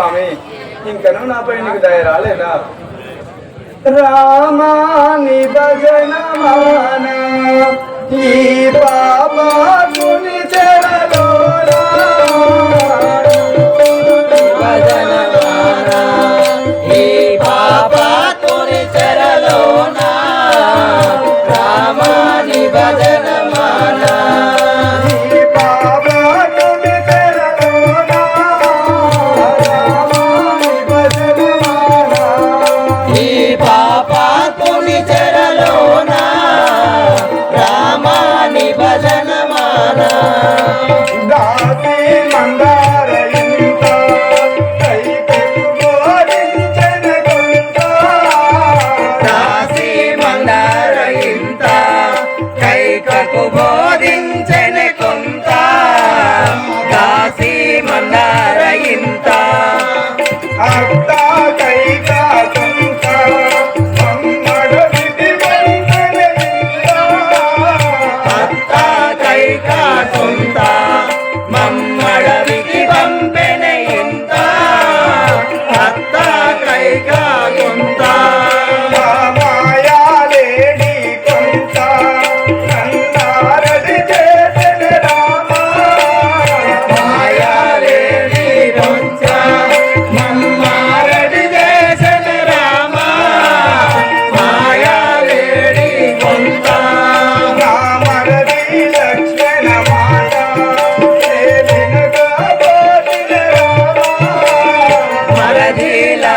స్వామి ఇంకనూ నాపై నీకు దయ రాలేదా? రామాని భజన ఈ బాబా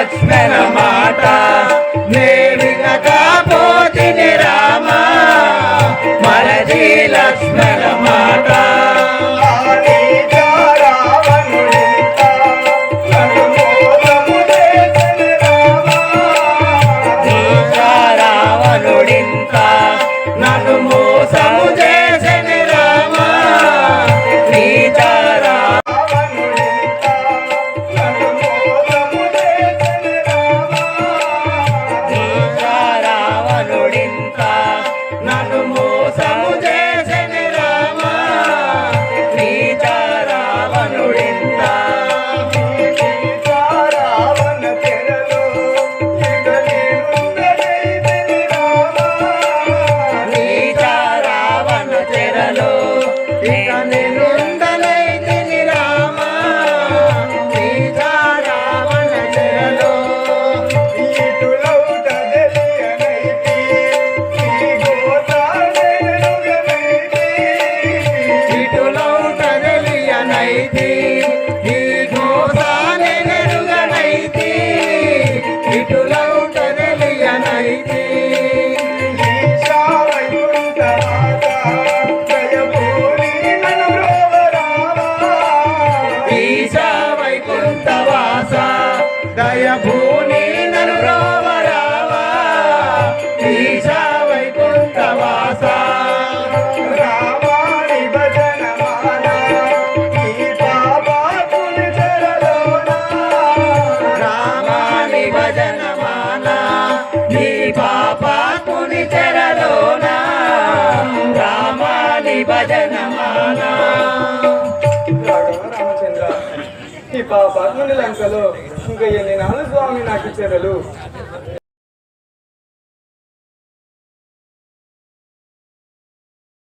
లక్ష్మణ మాట నేవినక పోతిని రామ. మరది లక్ష్మణ మాట. రావణుడింత నన్ను మోసము నన్ను మోసము దయభూని నను రోవరావా ఈశ వైకుంఠవాస రామాని భజన ఈ పాపాకుని రామాని భజన నీ పాపాకుని రామాని భజన ఈ లంకలో ఇంకా ఎన్ని నాలుగు స్వామి నాకు ఇచ్చేదలు